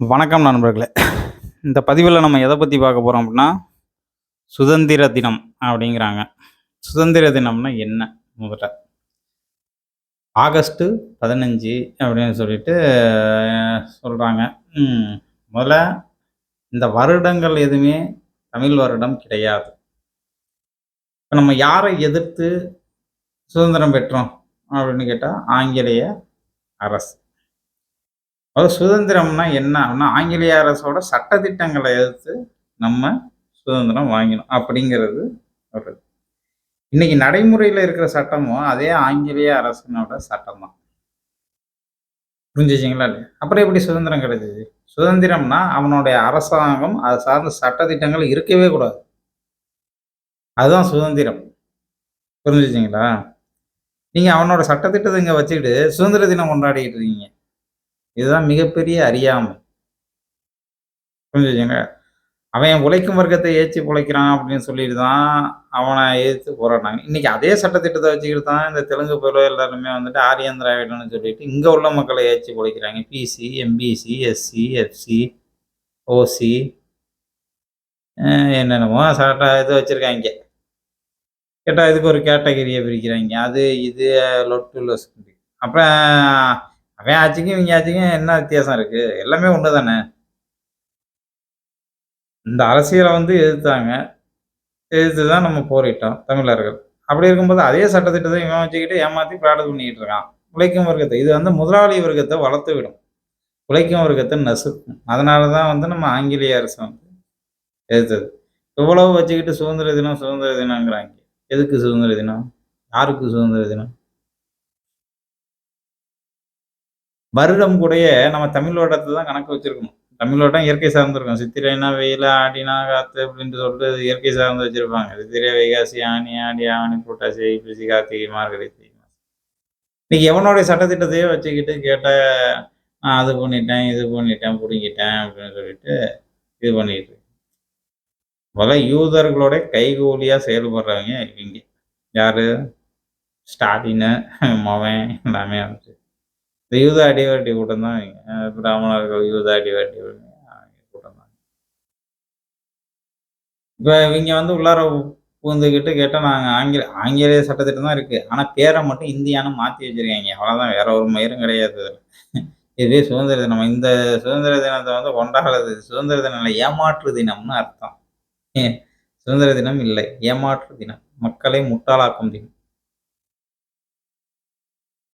வணக்கம் நண்பர்களே. இந்த பதிவில் நம்ம எதை பற்றி பார்க்க போகிறோம் அப்படின்னா சுதந்திர தினம் அப்படிங்கிறாங்க. சுதந்திர தினம்னா என்ன? முதல்ல. ஆகஸ்ட்டு பதினஞ்சு அப்படின்னு சொல்லிட்டு சொல்கிறாங்க முதல்ல இந்த வருடங்கள் எதுவுமே தமிழ் வருடம் கிடையாது. இப்போ நம்ம யாரை எதிர்த்து சுதந்திரம் பெற்றோம் அப்படின்னு கேட்டால் ஆங்கிலேய அரசு. அதாவது சுதந்திரம்னா என்ன? அப்படின்னா ஆங்கிலேய அரசோட சட்டத்திட்டங்களை எதிர்த்து நம்ம சுதந்திரம் வாங்கினோம் அப்படிங்கிறது வருது இன்னைக்கு நடைமுறையில் இருக்கிற சட்டமும் அதே ஆங்கிலேய அரசனோட சட்டம் தான் புரிஞ்சுச்சிங்களா இல்லையா? அப்புறம் எப்படி சுதந்திரம் கிடைச்சிது? சுதந்திரம்னா அவனுடைய அரசாங்கம் அது சார்ந்த சட்டத்திட்டங்கள் இருக்கவே கூடாது. அதுதான் சுதந்திரம். புரிஞ்சுச்சிங்களா? நீங்கள் அவனோட சட்டத்திட்டத்தை இங்கே வச்சுக்கிட்டு சுதந்திர தினம் கொண்டாடிக்கிட்டு இருக்கீங்க. இதுதான் மிகப்பெரிய அறியாமை. புரிஞ்சுச்சுங்க அவன் உழைக்கும் வர்க்கத்தை ஏற்றி பிழைக்கிறான் அப்படின்னு சொல்லிட்டு தான் அவனை ஏற்று போராடினாங்க. இன்னைக்கு அதே சட்டத்திட்டத்தை வச்சுக்கிட்டு தான் இந்த தெலுங்கு பேரோ எல்லாருமே வந்துட்டு ஆரியன் திராவிடன்னு சொல்லிட்டு இங்கே உள்ள மக்களை ஏற்றி பிழைக்கிறாங்க. BC MBC SC FC OC என்னென்னமோ சட்ட இது வச்சுருக்காங்க கேட்டால் இதுக்கு ஒரு கேட்டகரியை பிரிக்கிறாங்க. அது இது லொட்டு லொஸ் அப்புறம் அவன் ஆச்சுக்கும் இவங்க ஆச்சுக்கும் என்ன வித்தியாசம் இருக்கு? எல்லாமே ஒன்று தானே இந்த அரசியலை வந்து எதிர்த்தாங்க. எதிர்த்து தான் நம்ம போரிட்டோம் தமிழர்கள். அப்படி இருக்கும்போது அதே சட்டத்திட்டத்தை இவன் வச்சுக்கிட்டு ஏமாற்றி ப்ராடக்ட் பண்ணிக்கிட்டு இருக்கான். உழைக்கும் வர்க்கத்தை. இது வந்து முதலாளி வர்க்கத்தை வளர்த்து விடும். உழைக்கும் வர்க்கத்தை நசுக்கும். அதனால தான் வந்து நம்ம ஆங்கிலேய அரசு வந்து எதிர்த்தது. இவ்வளவு வச்சுக்கிட்டு சுதந்திர தினம் சுதந்திர தினங்கிறாங்க எதுக்கு சுதந்திர தினம்? யாருக்கு சுதந்திர தினம்? வருடம் கூடயே நம்ம தமிழ் தான் கணக்கு வச்சிருக்கணும். தமிழ் இயற்கை சார்ந்திருக்கும் சித்திரைனா வெயில ஆடினா காத்து அப்படின்ட்டு சொல்லிட்டு இயற்கை சார்ந்து வச்சிருப்பாங்க. சித்திரை வைகாசி ஆணி ஆடி ஆணி புரட்டாசி ஐப்பசி கார்த்திகை மார்கழி இன்னைக்கு எவனுடைய சட்டத்திட்டத்தையே வச்சுக்கிட்டு கேட்ட நான் அது பண்ணிட்டேன் இது பண்ணிட்டேன் பிடிங்கிட்டேன் அப்படின்னு சொல்லிட்டு இது பண்ணிட்டு முதல்ல யூதர்களோட கைகூலியா செயல்படுறவங்க இவங்க யாரு? ஸ்டாலின் மவன் எல்லாமே வந்துச்சு இந்த யூத அடிவாட்டி கூட்டம் தான் பிராமணர்கள் யூத அடிவாட்டி கூட்டம் தான் இப்போ இவங்க வந்து உள்ளார பூந்துக்கிட்டு கேட்டால் நாங்கள் ஆங்கில ஆங்கிலேய சட்டத்திட்டம் தான் இருக்குது ஆனால் பேரை மட்டும் இந்தியான்னு மாற்றி வச்சுருக்காங்க. அவ்வளோதான் வேற ஒரு மயிரும் கிடையாது இதுவே சுதந்திர தினம். இந்த சுதந்திர தினத்தை வந்து கொண்டாடுறது சுதந்திர தினம் ஏமாற்று தினம்னு அர்த்தம். சுதந்திர தினம் இல்லை ஏமாற்று தினம். மக்களை முட்டாளாக்கும் தினம்.